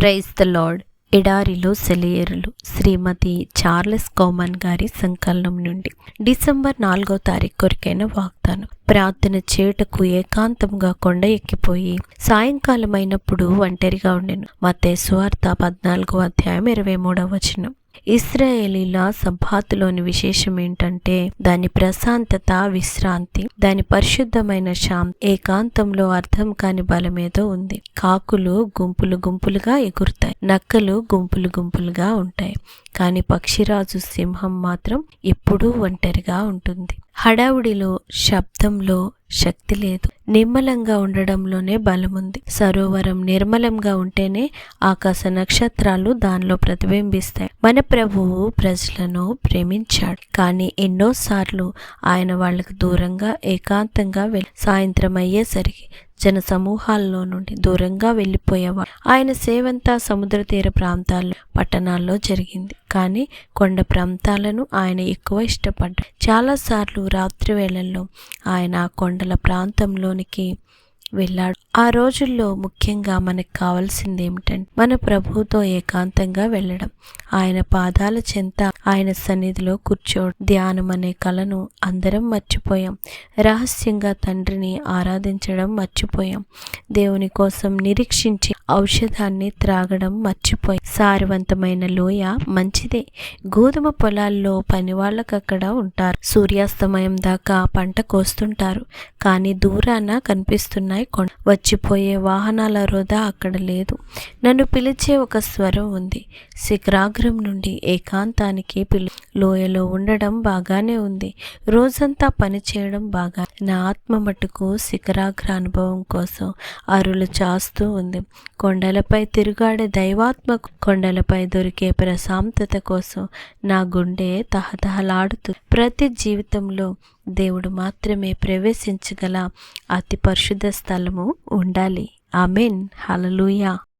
Praise the lord. ఎడారిలో సెలయేరులు. శ్రీమతి Charles common గారి సంకలనం నుండి డిసెంబర్ నాలుగో తారీఖు కొరికైన వాగ్దానం. ప్రార్థన చేటకు ఏకాంతంగా కొండ ఎక్కిపోయి సాయంకాలం అయినప్పుడు ఒంటరిగా ఉండెను. మతే సువార్త పద్నాలుగో అధ్యాయం ఇరవై మూడవ వచనం. ఇస్రాయేలీల సభాతులోని విశేషం ఏంటంటే దాని ప్రశాంతత విశ్రాంతి దాని పరిశుద్ధమైన శాం ఏకాంతంలో అర్థం కాని బలమేదో ఉంది. కాకులు గుంపులు గుంపులుగా ఎగురుతాయి. నక్కలు గుంపులు గుంపులుగా ఉంటాయి. కానీ పక్షిరాజు సింహం మాత్రం ఎప్పుడూ ఒంటరిగా ఉంటుంది. హడావుడిలో శబ్దంలో శక్తి లేదు. నిమ్మలంగా ఉండడంలోనే బలముంది. సరోవరం నిర్మలంగా ఉంటేనే ఆకాశ నక్షత్రాలు దానిలో ప్రతిబింబిస్తాయి. మన ప్రభువు ప్రజలను ప్రేమించాడు. కానీ ఎన్నోసార్లు ఆయన వాళ్ళకు దూరంగా ఏకాంతంగా వెళ్ళి సాయంత్రం అయ్యేసరికి జన సమూహాల్లో నుండి దూరంగా వెళ్ళిపోయేవాడు ఆయన సేవంతా సముద్ర తీర ప్రాంతాల్లో పట్టణాల్లో జరిగింది. కానీ కొండ ప్రాంతాలను ఆయన ఎక్కువ ఇష్టపడ్డాడు చాలాసార్లు రాత్రి వేళల్లో ఆయన ఆ కొండల ప్రాంతంలోనికి వెళ్ళాడు. ఆ రోజుల్లో ముఖ్యంగా మనకు కావాల్సింది ఏమిటంటే మన ప్రభువుతో ఏకాంతంగా వెళ్ళడం. ఆయన పాదాల చెంత ఆయన సన్నిధిలో కూర్చోడు ధ్యానం అనే కళను అందరం మర్చిపోయాం. రహస్యంగా తండ్రిని ఆరాధించడం మర్చిపోయాం. దేవుని కోసం నిరీక్షించి ఔషధాన్ని త్రాగడం మర్చిపోయి సారవంతమైన లోయ మంచిదే. గోధుమ పొలాల్లో పనివాళ్ళకు అక్కడ ఉంటారు. సూర్యాస్తమయం దాకా పంట కోస్తుంటారు. కానీ దూరాన కనిపిస్తున్నాయి కొండ. వచ్చిపోయే వాహనాల వృధా అక్కడ లేదు. నన్ను పిలిచే ఒక స్వరం ఉంది. శిఖరాగ్రం నుండి ఏకాంతానికి పిలు. లోయలో ఉండడం బాగానే ఉంది. రోజంతా పని చేయడం బాగా. నా ఆత్మ మటుకు శిఖరాగ్ర అనుభవం కోసం అరులు చాస్తూ ఉంది. కొండలపై తిరుగాడే దైవాత్మ కొండలపై దొరికే ప్రశాంతత కోసం నా గుండె తహతహలాడుతూ ప్రతి జీవితంలో దేవుడు మాత్రమే ప్రవేశించగల అతి పరిశుద్ధ స్థలము ఉండాలి. ఆమెన్. హలలుయా